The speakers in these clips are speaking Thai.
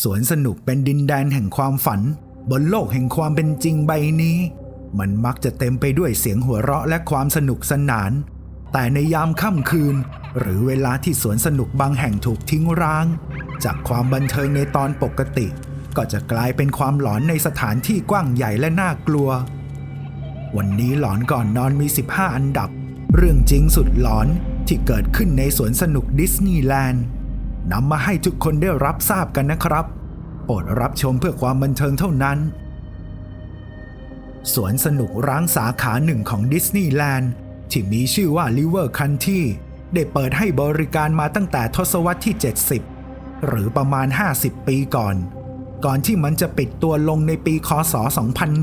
สวนสนุกเป็นดินแดนแห่งความฝัน บนโลกแห่งความเป็นจริงใบนี้ มันมักจะเต็มไปด้วยเสียงหัวเราะและความสนุกสนาน แต่ในยามค่ำคืน หรือเวลาที่สวนสนุกบางแห่งถูกทิ้งร้าง จากความบันเทิงในตอนปกติ ก็จะกลายเป็นความหลอนในสถานที่กว้างใหญ่และน่ากลัว วันนี้หลอนก่อนนอนมี 15 อันดับ เรื่องจริงสุดหลอนที่เกิดขึ้นในสวนสนุกดิสนีย์แลนด์ นำมาให้ทุกคนได้รับทราบกันนะครับโปรดรับชมเพื่อความบันเทิงเท่านั้น สวนสนุกร้างสาขาหนึ่งของดิสนีย์แลนด์ที่มีชื่อว่า River Country ได้เปิดให้บริการมาตั้งแต่ทศวรรษที่ 70 หรือประมาณ 50 ปีก่อน ก่อนที่มันจะปิดตัวลงในปีคศ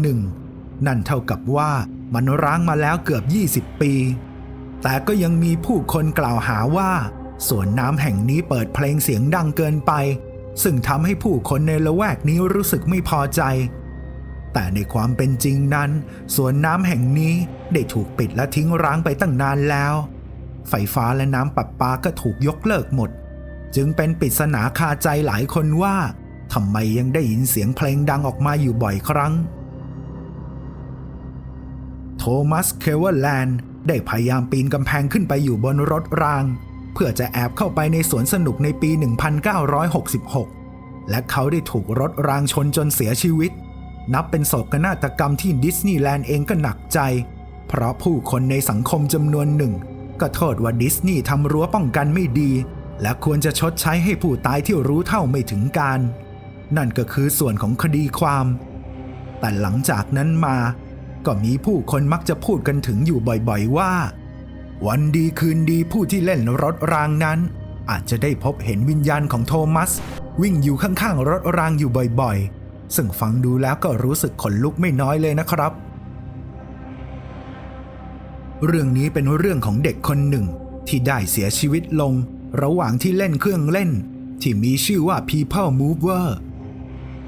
2001 นั่นเท่ากับว่ามันร้างมาแล้วเกือบ 20 ปี แต่ก็ยังมีผู้คนกล่าวหาว่า สวนน้ำแห่งนี้เปิดเพลงเสียงดังเกินไป ซึ่งทำให้ผู้คนในละแวกนี้รู้สึกไม่พอใจ แต่ในความเป็นจริงนั้น สวนน้ำแห่งนี้ได้ถูกปิดและทิ้งร้างไปตั้งนานแล้ว ไฟฟ้าและน้ำประปาก็ถูกยกเลิกหมด จึงเป็นปริศนาคาใจหลายคนว่าทำไมยังได้ยินเสียงเพลงดังออกมาอยู่บ่อยครั้ง โทมัส เคเวอร์แลนด์ได้พยายามปีนกำแพงขึ้นไปอยู่บนรถราง เพื่อจะแอบเข้าไปในสวนสนุกในปี 1966 และเขาได้ถูกรถรางชนจนเสียชีวิต นับเป็นโศกนาฏกรรมที่ดิสนีย์แลนด์เองก็หนักใจ เพราะผู้คนในสังคมจำนวนหนึ่ง ก็โทษว่าดิสนีย์ทำรั้วป้องกันไม่ดี และควรจะชดใช้ให้ผู้ตายที่รู้เท่าไม่ถึงการ นั่นก็คือส่วนของคดีความ แต่หลังจากนั้นมา ก็มีผู้คนมักจะพูดกันถึงอยู่บ่อยๆว่า วันดีคืนดีผู้ที่เล่นรถรางนั้น อาจจะได้พบเห็นวิญญาณของโทมัส วิ่งอยู่ข้างๆรถรางอยู่บ่อยๆ ซึ่งฟังดูแล้วก็รู้สึกขนลุกไม่น้อยเลยนะครับ เรื่องนี้เป็นเรื่องของเด็กคนหนึ่ง ที่ได้เสียชีวิตลง ระหว่างที่เล่นเครื่องเล่น ที่มีชื่อว่า People Mover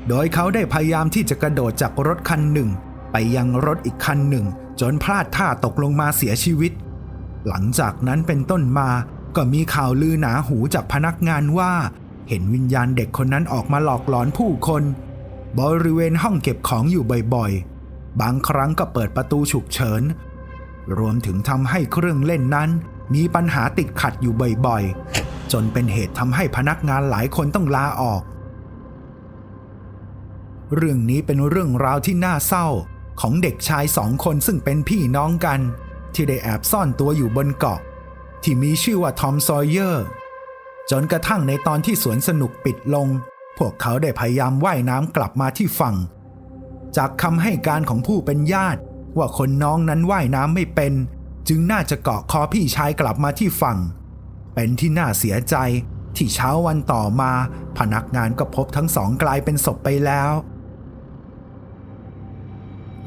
โดยเขาได้พยายามที่จะกระโดดจากรถคันหนึ่ง ไปยังรถอีกคันหนึ่ง จนพลาดท่าตกลงมาเสียชีวิต หลังจากนั้นเป็นต้นมาก็มีข่าวลือหนาหูจากพนักงานว่า เห็นวิญญาณเด็กคนนั้นออกมาหลอกหลอนผู้คน บริเวณห้องเก็บของอยู่บ่อยๆ บางครั้งก็เปิดประตูฉุกเฉิน รวมถึงทำให้เครื่องเล่นนั้น มีปัญหาติดขัดอยู่บ่อยๆ จนเป็นเหตุทำให้พนักงานหลายคนต้องลาออก เรื่องนี้เป็นเรื่องราวที่น่าเศร้าของเด็กชายสองคนซึ่งเป็นพี่น้องกัน ที่ได้แอบซ่อนตัวอยู่บนเกาะ ที่มีชื่อว่าทอมซอยเยอร์ จนกระทั่งในตอนที่สวนสนุกปิดลง พวกเขาได้พยายามว่ายน้ำกลับมาที่ฝั่ง จากคำให้การของผู้เป็นญาติ ว่าคนน้องนั้นว่ายน้ำไม่เป็น จึงน่าจะเกาะคอพี่ชายกลับมาที่ฝั่ง เป็นที่น่าเสียใจที่เช้าวันต่อมา พนักงานก็พบทั้งสองกลายเป็นศพไปแล้ว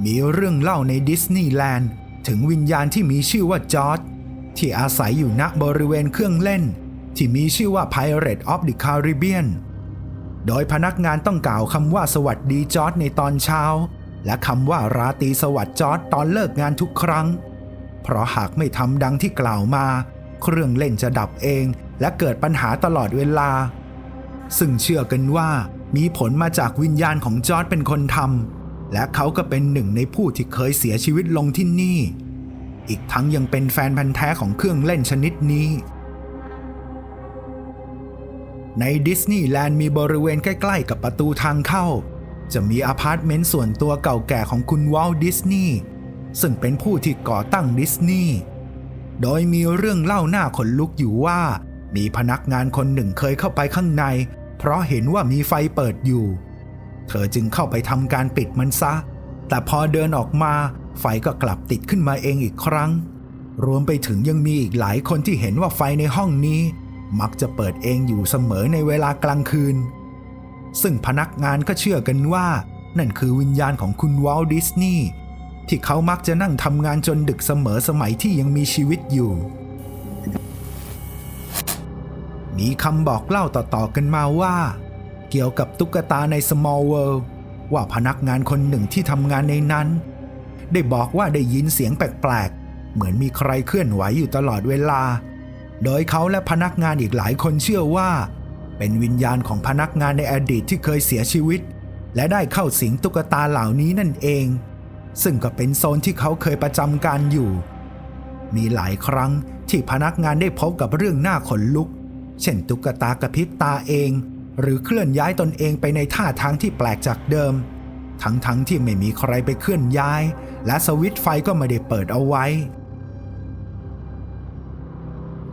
มีเรื่องเล่าในดิสนีย์แลนด์ ถึงวิญญาณที่มีชื่อว่าจอร์ดที่อาศัยอยู่ณบริเวณเครื่องเล่น ที่มีชื่อว่า Pirate of the Caribbean โดยพนักงานต้องกล่าวคำว่าสวัสดีจอร์ดในตอนเช้า และคำว่าราตรีสวัสดิ์จอร์ดตอนเลิกงานทุกครั้ง เพราะหากไม่ทำดังที่กล่าวมา เครื่องเล่นจะดับเองและเกิดปัญหาตลอดเวลา ซึ่งเชื่อกันว่ามีผลมาจากวิญญาณของจอร์ดเป็นคนทำ และเขาก็เป็นหนึ่งในผู้ที่เคยเสียชีวิตลงที่นี่ อีกทั้งยังเป็นแฟนพันธ์แท้ของเครื่องเล่นชนิดนี้ ในดิสนีย์แลนด์มีบริเวณใกล้ ๆ กับประตูทางเข้า จะมีอพาร์ตเมนต์ส่วนตัวเก่าแก่ของคุณวอลดิสนีย์ซึ่งเป็นผู้ที่ก่อตั้งดิสนีย์โดยมีเรื่องเล่าหน้าขนลุกอยู่ว่า มีพนักงานคนหนึ่งเคยเข้าไปข้างใน เพราะเห็นว่ามีไฟเปิดอยู่ เธอจึงเข้าไปทำการปิดมันซะ แต่พอเดินออกมา ไฟก็กลับติดขึ้นมาเองอีกครั้ง รวมไปถึงยังมีอีกหลายคนที่เห็นว่าไฟในห้องนี้ มักจะเปิดเองอยู่เสมอในเวลากลางคืน ซึ่งพนักงานก็เชื่อกันว่า นั่นคือวิญญาณของคุณวอลดิสนีย์ที่เขามักจะนั่งทำงานจนดึกเสมอสมัยที่ยังมีชีวิตอยู่ มีคำบอกเล่าต่อๆกันมาว่า เกี่ยวกับตุ๊กตาใน Small World ว่าพนักงานคนหนึ่งที่ทำงานในนั้น ได้บอกว่าได้ยินเสียงแปลกๆ เหมือนมีใครเคลื่อนไหวอยู่ตลอดเวลา โดยเขาและพนักงานอีกหลายคนเชื่อว่า เป็นวิญญาณของพนักงานในอดีตที่เคยเสียชีวิต และได้เข้าสิงตุ๊กตาเหล่านี้นั่นเอง ซึ่งก็เป็นโซนที่เขาเคยประจำการอยู่ มีหลายครั้งที่พนักงานได้พบกับเรื่องน่าขนลุก เช่นตุ๊กตากระพริบตาเอง หรือเคลื่อนย้ายตนเองไปในท่าทางที่แปลกจากเดิม ทั้งๆทที่ไม่มีใครไปเคลื่อนย้าย และสวิตช์ไฟก็ไม่ได้เปิดเอาไว้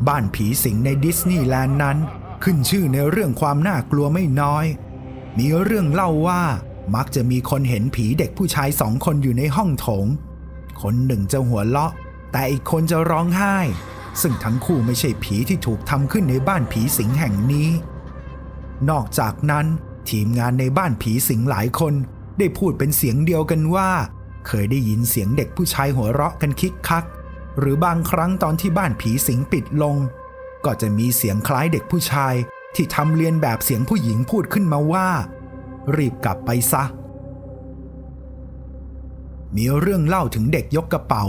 บ้านผีสิงในดิสนีย์แลนด์นั้น ขึ้นชื่อในเรื่องความน่ากลัวไม่น้อย มีเรื่องเล่าว่ามักจะมีคนเห็นผีเด็กผู้ชายสองคนอยู่ในห้องโถง คนหนึ่งจะหัวเราะ แต่อีกคนจะร้องไห้ ซึ่งทั้งคู่ไม่ใช่ผีที่ถูกทำขึ้นในบ้านผีสิงแห่งนี้ นอกจากนั้น ทีมงานในบ้านผีสิงหลายคน ได้พูดเป็นเสียงเดียวกันว่า เคยได้ยินเสียงเด็กผู้ชายหัวเราะกันคิกคัก หรือบางครั้งตอนที่บ้านผีสิงปิดลง ก็จะมีเสียงคล้ายเด็กผู้ชาย ที่ทำเลียนแบบเสียงผู้หญิงพูดขึ้นมาว่า รีบกลับไปซะ มีเรื่องเล่าถึงเด็กยกกระเป๋า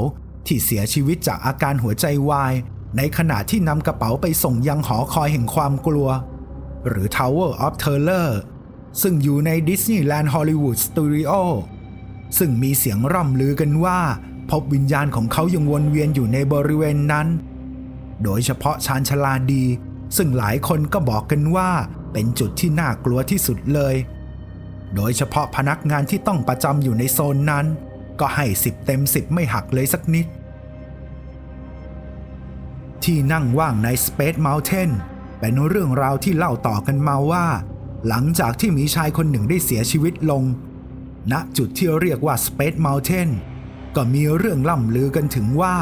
ที่เสียชีวิตจากอาการหัวใจวาย ในขณะที่นำกระเป๋าไปส่งยังหอคอยแห่งความกลัว หรือ Tower of Terror ซึ่งอยู่ใน Disneyland Hollywood Studio ซึ่งมีเสียงร่ำลือกันว่า พบวิญญาณของเขายังวนเวียนอยู่ในบริเวณนั้น โดยเฉพาะชานชลาดี ซึ่งหลายคนก็บอกกันว่าเป็นจุดที่น่ากลัวที่สุดเลย โดยเฉพาะพนักงานที่ต้องประจำอยู่ในโซนนั้น ก็ให้สิบเต็มสิบไม่หักเลยสักนิด ที่นั่งว่างใน Space Mountain เป็นเรื่องราวที่เล่าต่อกันมาว่า หลังจากที่มีชายคนหนึ่งได้เสียชีวิตลง ณจุดที่เรียกว่า Space Mountain ก็มีเรื่องล่ำลือกันถึงว่า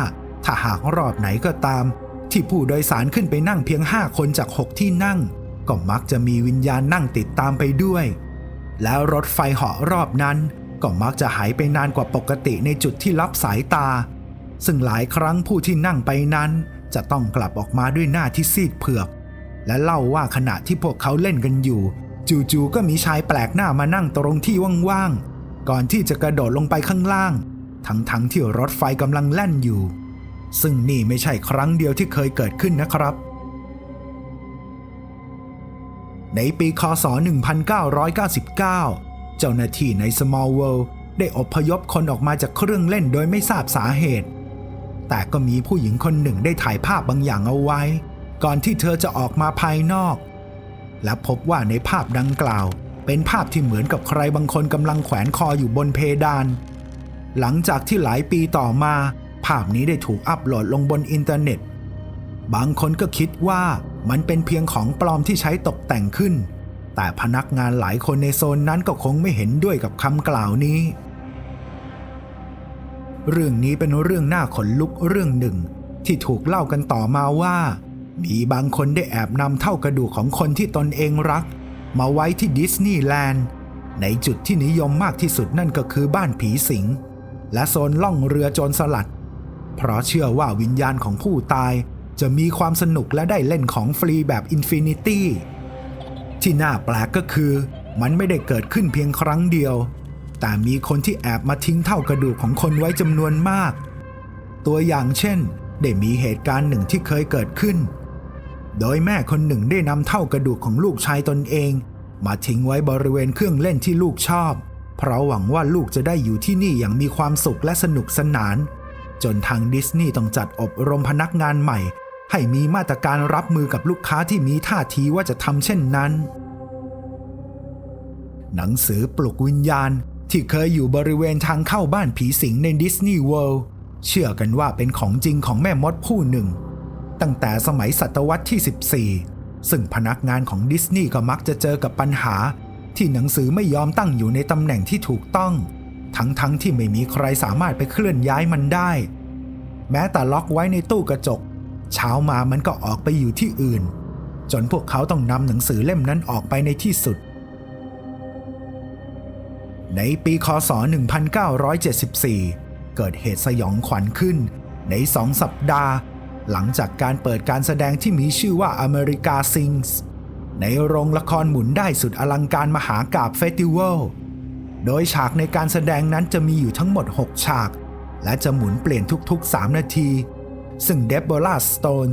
ถ้าหากรอบไหนก็ตาม ที่ผู้โดยสารขึ้นไปนั่งเพียง5คนจาก6ที่นั่ง ก็มักจะมีวิญญาณนั่งติดตามไปด้วย แล้วรถไฟเหาะรอบนั้น ก็มักจะหายไปนานกว่าปกติในจุดที่รับสายตา ซึ่งหลายครั้งผู้ที่นั่งไปนั้น จะต้องกลับออกมาด้วยหน้าที่ซีดเผือก และเล่าว่าขณะที่พวกเขาเล่นกันอยู่ จู่ๆก็มีชายแปลกหน้ามานั่งตรงที่ว่างๆ ก่อนที่จะกระโดดลงไปข้างล่าง ทั้งๆที่รถไฟกำลังแล่นอยู่ ซึ่งนี่ไม่ใช่ครั้งเดียวที่เคยเกิดขึ้นนะครับ ในปีคศ 1999 เจ้าหน้าที่ใน Small World ได้อพยพคนออกมาจากเครื่องเล่นโดยไม่ทราบสาเหตุ แต่ก็มีผู้หญิงคนหนึ่งได้ถ่ายภาพบางอย่างเอาไว้ ก่อนที่เธอจะออกมาภายนอก และพบว่าในภาพดังกล่าว เป็นภาพที่เหมือนกับใครบางคนกำลังแขวนคออยู่บนเพดาน หลังจากที่หลายปีต่อมา ภาพนี้ได้ถูกอัปโหลดลงบนอินเทอร์เน็ต บางคนก็คิดว่ามันเป็นเพียงของปลอมที่ใช้ตกแต่งขึ้น แต่พนักงานหลายคนในโซนนั้นก็คงไม่เห็นด้วยกับคำกล่าวนี้ เรื่องนี้เป็นเรื่องน่าขนลุกเรื่องหนึ่งที่ถูกเล่ากันต่อมาว่า มีบางคนได้แอบนำเท่ากระดูกของคนที่ตนเองรัก มาไว้ที่ดิสนีย์แลนด์ในจุดที่นิยมมากที่สุดนั่นก็คือบ้านผีสิง และโซนล่องเรือโจรสลัด เพราะเชื่อว่าวิญญาณของผู้ตายจะมีความสนุกและได้เล่นของฟรีแบบอินฟินิตี้ที่น่าแปลกก็คือ มันไม่ได้เกิดขึ้นเพียงครั้งเดียว แต่มีคนที่แอบมาทิ้งเท่ากระดูกของคนไว้จำนวนมาก ตัวอย่างเช่น ได้มีเหตุการณ์หนึ่งที่เคยเกิดขึ้น โดยแม่คนหนึ่งได้นำเท่ากระดูกของลูกชายตนเอง มาทิ้งไว้บริเวณเครื่องเล่นที่ลูกชอบ เพราะหวังว่าลูกจะได้อยู่ที่นี่อย่างมีความสุขและสนุกสนาน จนทางดิสนีย์ต้องจัดอบรมพนักงานใหม่ ให้มีมาตรการรับมือกับลูกค้าที่มีท่าทีว่าจะทำเช่นนั้น หนังสือปลุกวิญญาณที่เคยอยู่บริเวณทางเข้าบ้านผีสิงในดิสนีย์เวิลด์เชื่อกันว่าเป็นของจริงของแม่มดผู้หนึ่ง ตั้งแต่สมัยศตวรรษที่ 14 ซึ่งพนักงานของดิสนีย์ก็มักจะเจอกับปัญหา ที่หนังสือไม่ยอมตั้งอยู่ในตำแหน่งที่ถูกต้อง ทั้งๆทที่ไม่มีใครสามารถไปเคลื่อนย้ายมันได้ แม้แต่ล็อกไว้ในตู้กระจก เช้ามามันก็ออกไปอยู่ที่อื่น จนพวกเขาต้องนำหนังสือเล่มนั้นออกไปในที่สุด ในปีคศ 1974 เกิดเหตุสยองขวัญขึ้นในสองสัปดาห์ หลังจากการเปิดการแสดงที่มีชื่อว่าอเมริกาซิงส์ในโรงละครหมุนได้สุดอลังการมหากาบเฟสติวัล โดยฉากในการแสดงนั้นจะมีอยู่ทั้งหมด 6 ฉาก และจะหมุนเปลี่ยนทุกๆ 3 นาที ซึ่งเดบโบราสโตน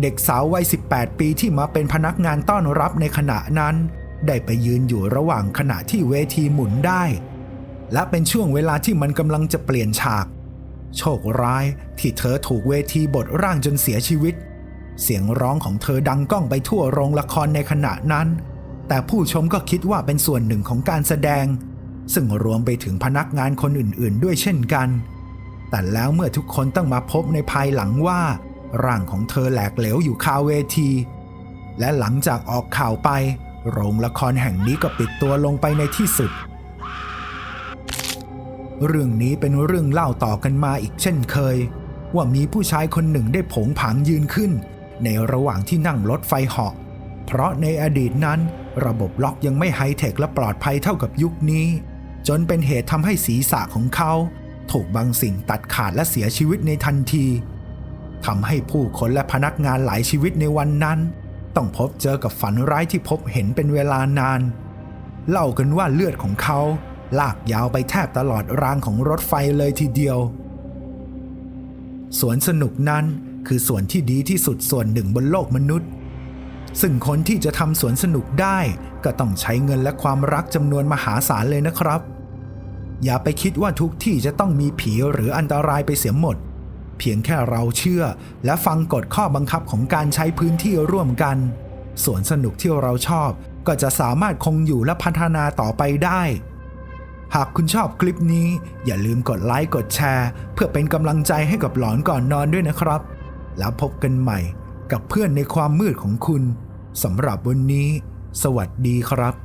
เด็กสาววัย 18 ปีที่มาเป็นพนักงานต้อนรับในขณะนั้น ได้ไปยืนอยู่ระหว่างขณะที่เวทีหมุนได้ และเป็นช่วงเวลาที่มันกำลังจะเปลี่ยนฉาก โชคร้ายที่เธอถูกเวทีบทร่างจนเสียชีวิต เสียงร้องของเธอดังก้องไปทั่วโรงละครในขณะนั้น แต่ผู้ชมก็คิดว่าเป็นส่วนหนึ่งของการแสดง ซึ่งรวมไปถึงพนักงานคนอื่นๆ ด้วยเช่นกัน แต่แล้วเมื่อทุกคนต้องมาพบในภายหลังว่า ร่างของเธอแหลกเหลวอยู่คาเวที และหลังจากออกข่าวไป โรงละครแห่งนี้ก็ปิดตัวลงไปในที่สุด เรื่องนี้เป็นเรื่องเล่าต่อกันมาอีกเช่นเคย ว่ามีผู้ชายคนหนึ่งได้ผงผางยืนขึ้น ในระหว่างที่นั่งรถไฟเหาะ เพราะในอดีตนั้น ระบบล็อกยังไม่ไฮเทคและปลอดภัยเท่ากับยุคนี้ จนเป็นเหตุทำให้ศีรษะของเขา ถูกบางสิ่งตัดขาดและเสียชีวิตในทันทีทำให้ผู้คนและพนักงานหลายชีวิตในวันนั้น ต้องพบเจอกับฝันร้ายที่พบเห็นเป็นเวลานาน เล่ากันว่าเลือดของเขา ลากยาวไปแทบตลอดรางของรถไฟเลยทีเดียว สวนสนุกนั้นคือส่วนที่ดีที่สุดส่วนหนึ่งบนโลกมนุษย์ ซึ่งคนที่จะทำสวนสนุกได้ก็ต้องใช้เงินและความรักจำนวนมหาศาลเลยนะครับ อย่าไปคิดว่าทุกที่จะต้องมีผีหรืออันตรายไปเสียหมด เพียงแค่เราเชื่อและฟังกฎข้อบังคับของการใช้พื้นที่ร่วมกันสวนสนุกที่เราชอบก็จะสามารถคงอยู่และพัฒนาต่อไปได้ หากคุณชอบคลิปนี้ อย่าลืมกดไลค์กดแชร์ เพื่อเป็นกำลังใจให้กับหลอนก่อนนอนด้วยนะครับ แล้วพบกันใหม่กับเพื่อนในความมืดของคุณสำหรับวันนี้ สวัสดีครับ